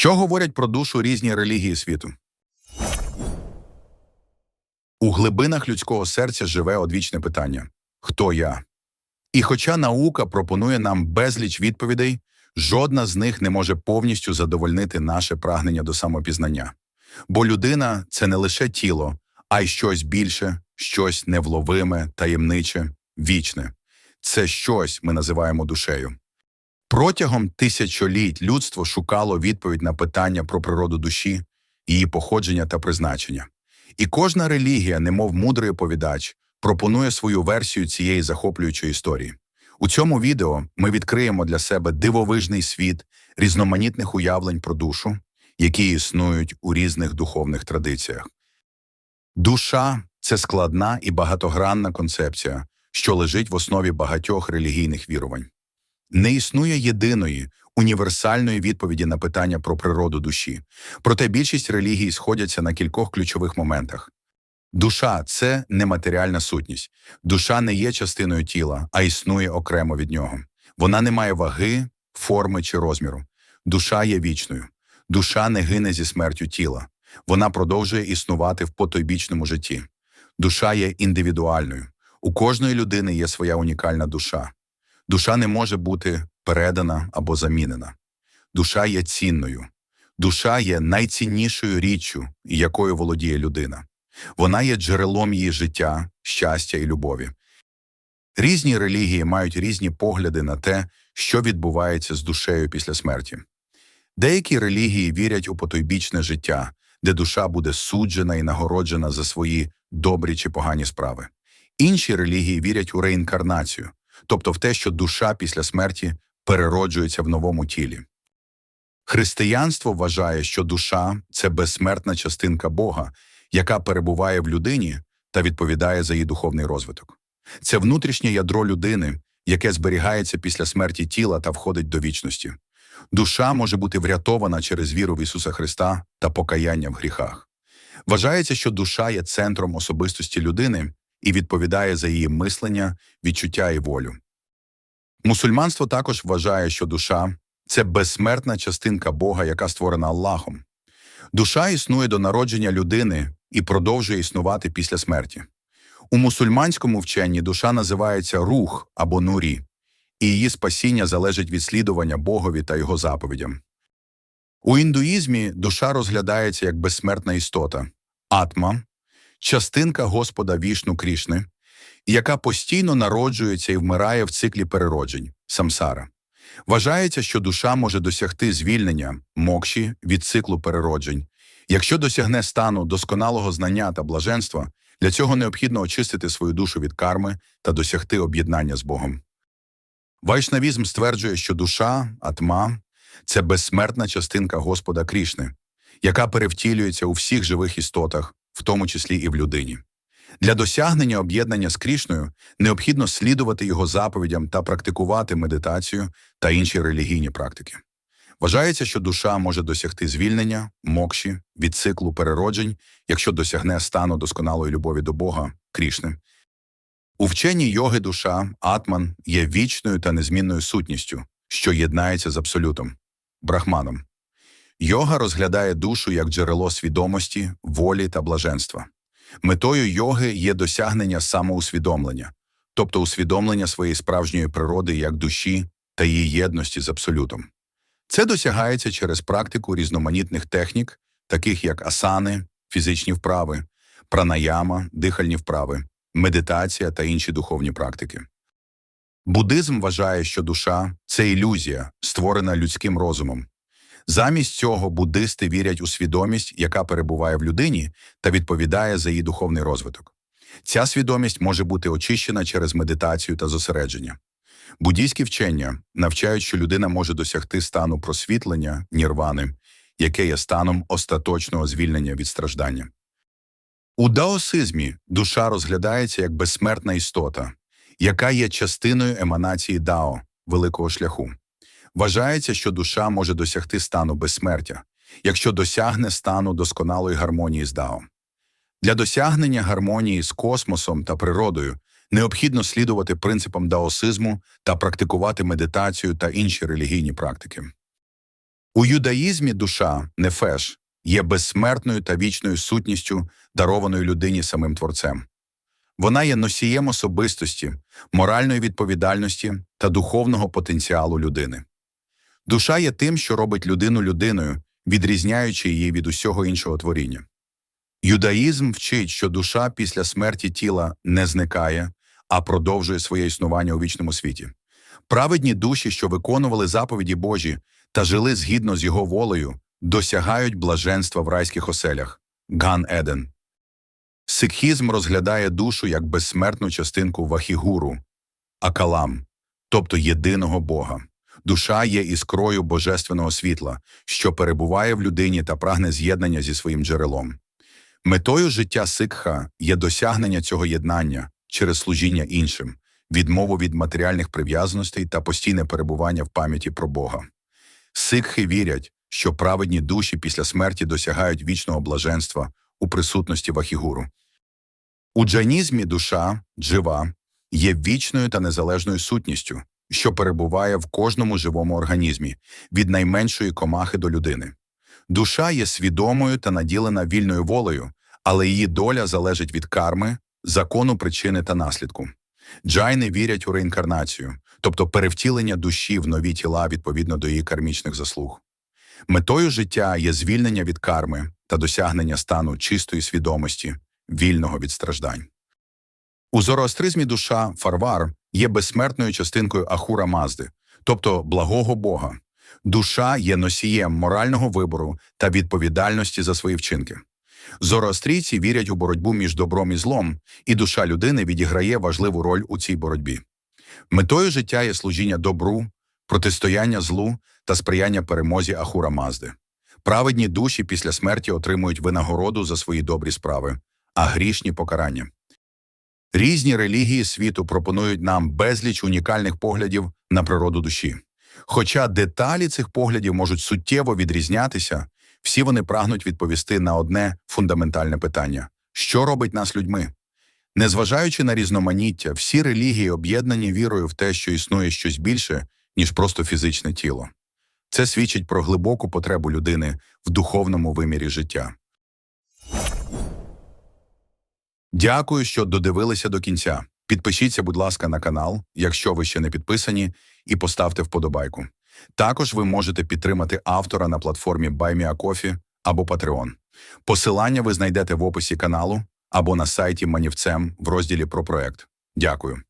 Що говорять про душу різні релігії світу? У глибинах людського серця живе одвічне питання хто я? І хоча наука пропонує нам безліч відповідей, жодна з них не може повністю задовольнити наше прагнення до самопізнання. Бо людина це не лише тіло, а й щось більше, щось невловиме, таємниче, вічне. Це щось ми називаємо душею. Протягом тисячоліть людство шукало відповідь на питання про природу душі, її походження та призначення. І кожна релігія, немов мудрий оповідач, пропонує свою версію цієї захоплюючої історії. У цьому відео ми відкриємо для себе дивовижний світ різноманітних уявлень про душу, які існують у різних духовних традиціях. Душа це складна і багатогранна концепція, що лежить в основі багатьох релігійних вірувань. Не існує єдиної універсальної відповіді на питання про природу душі, проте більшість релігій сходяться на кількох ключових моментах. Душа це нематеріальна сутність. Душа не є частиною тіла, а існує окремо від нього. Вона не має ваги, форми чи розміру. Душа є вічною. Душа не гине зі смертю тіла. Вона продовжує існувати в потойбічному житті. Душа є індивідуальною. У кожної людини є своя унікальна душа. Душа не може бути передана або замінена. Душа є цінною. Душа є найціннішою річчю, якою володіє людина. Вона є джерелом її життя, щастя і любові. Різні релігії мають різні погляди на те, що відбувається з душею після смерті. Деякі релігії вірять у потойбічне життя, де душа буде суджена і нагороджена за свої добрі чи погані справи. Інші релігії вірять у реінкарнацію, тобто в те, що душа після смерті перероджується в новому тілі. Християнство вважає, що душа це безсмертна частинка Бога, яка перебуває в людині та відповідає за її духовний розвиток. Це внутрішнє ядро людини, яке зберігається після смерті тіла та входить до вічності. Душа може бути врятована через віру в Ісуса Христа та покаяння в гріхах. Вважається, що душа є центром особистості людини і відповідає за її мислення, відчуття і волю. Мусульманство також вважає, що душа це безсмертна частинка Бога, яка створена Аллахом. Душа існує до народження людини і продовжує існувати після смерті. У мусульманському вченні душа називається рух або нурі, і її спасіння залежить від слідування Богові та його заповідям. У індуїзмі душа розглядається як безсмертна істота, атма, частинка Господа вішну Крішни, яка постійно народжується і вмирає в циклі перероджень самсара. Вважається, що душа може досягти звільнення мокші від циклу перероджень. Якщо досягне стану досконалого знання та блаженства, для цього необхідно очистити свою душу від карми та досягти об'єднання з Богом. Вайшнавізм стверджує, що душа, атма це безсмертна частинка Господа Крішни, яка перевтілюється у всіх живих істотах, в тому числі і в людині. Для досягнення об'єднання з Крішною необхідно слідувати його заповідям та практикувати медитацію та інші релігійні практики. Вважається, що душа може досягти звільнення, мокші, від циклу перероджень, якщо досягне стану досконалої любові до Бога, Крішни. У вченні йоги душа, атман, є вічною та незмінною сутністю, що єднається з абсолютом, брахманом. Йога розглядає душу як джерело свідомості, волі та блаженства. Метою йоги є досягнення самоусвідомлення, тобто усвідомлення своєї справжньої природи як душі та її єдності з абсолютом. Це досягається через практику різноманітних технік, таких як асани, фізичні вправи, пранаяма, дихальні вправи, медитація та інші духовні практики. Буддизм вважає, що душа це ілюзія, створена людським розумом. Замість цього буддисти вірять у свідомість, яка перебуває в людині та відповідає за її духовний розвиток. Ця свідомість може бути очищена через медитацію та зосередження. Буддійські вчення навчають, що людина може досягти стану просвітлення, нірвани, яке є станом остаточного звільнення від страждання. У даосизмі душа розглядається як безсмертна істота, яка є частиною еманації Дао, великого шляху. Вважається, що душа може досягти стану безсмертя, якщо досягне стану досконалої гармонії з Дао. Для досягнення гармонії з космосом та природою необхідно слідувати принципам даосизму та практикувати медитацію та інші релігійні практики. У юдаїзмі душа, нефеш, є безсмертною та вічною сутністю, дарованою людині самим Творцем. Вона є носієм особистості, моральної відповідальності та духовного потенціалу людини. Душа є тим, що робить людину людиною, відрізняючи її від усього іншого творіння. Юдаїзм вчить, що душа після смерті тіла не зникає, а продовжує своє існування у вічному світі. Праведні душі, що виконували заповіді Божі та жили згідно з його волею, досягають блаженства в райських оселях Ган Еден. Сикхізм розглядає душу як безсмертну частинку вахігуру, акалам, тобто єдиного Бога. Душа є іскрою божественного світла, що перебуває в людині та прагне з'єднання зі своїм джерелом. Метою життя сикха є досягнення цього єднання через служіння іншим, відмову від матеріальних прив'язаностей та постійне перебування в пам'яті про Бога. Сикхи вірять, що праведні душі після смерті досягають вічного блаженства у присутності вахігуру. У джайнізмі душа, джива, є вічною та незалежною сутністю, що перебуває в кожному живому організмі, від найменшої комахи до людини. Душа є свідомою та наділена вільною волею, але її доля залежить від карми, закону причини та наслідку. Джайни вірять у реінкарнацію, тобто перевтілення душі в нові тіла відповідно до її кармічних заслуг. Метою життя є звільнення від карми та досягнення стану чистої свідомості, вільного від страждань. У зороастризмі душа фарвар є безсмертною частинкою Ахура Мазди, тобто благого Бога. Душа є носієм морального вибору та відповідальності за свої вчинки. Зороастрійці вірять у боротьбу між добром і злом, і душа людини відіграє важливу роль у цій боротьбі. Метою життя є служіння добру, протистояння злу та сприяння перемозі Ахура Мазди. Праведні душі після смерті отримують винагороду за свої добрі справи, а грішні покарання. Різні релігії світу пропонують нам безліч унікальних поглядів на природу душі. Хоча деталі цих поглядів можуть суттєво відрізнятися, всі вони прагнуть відповісти на одне фундаментальне питання: що робить нас людьми? Незважаючи на різноманіття, всі релігії об'єднані вірою в те, що існує щось більше, ніж просто фізичне тіло. Це свідчить про глибоку потребу людини в духовному вимірі життя. Дякую, що додивилися до кінця. Підпишіться, будь ласка, на канал, якщо ви ще не підписані, і поставте вподобайку. Також ви можете підтримати автора на платформі BuyMeACoffee або Patreon. Посилання ви знайдете в описі каналу або на сайті Манівцем в розділі про проект. Дякую.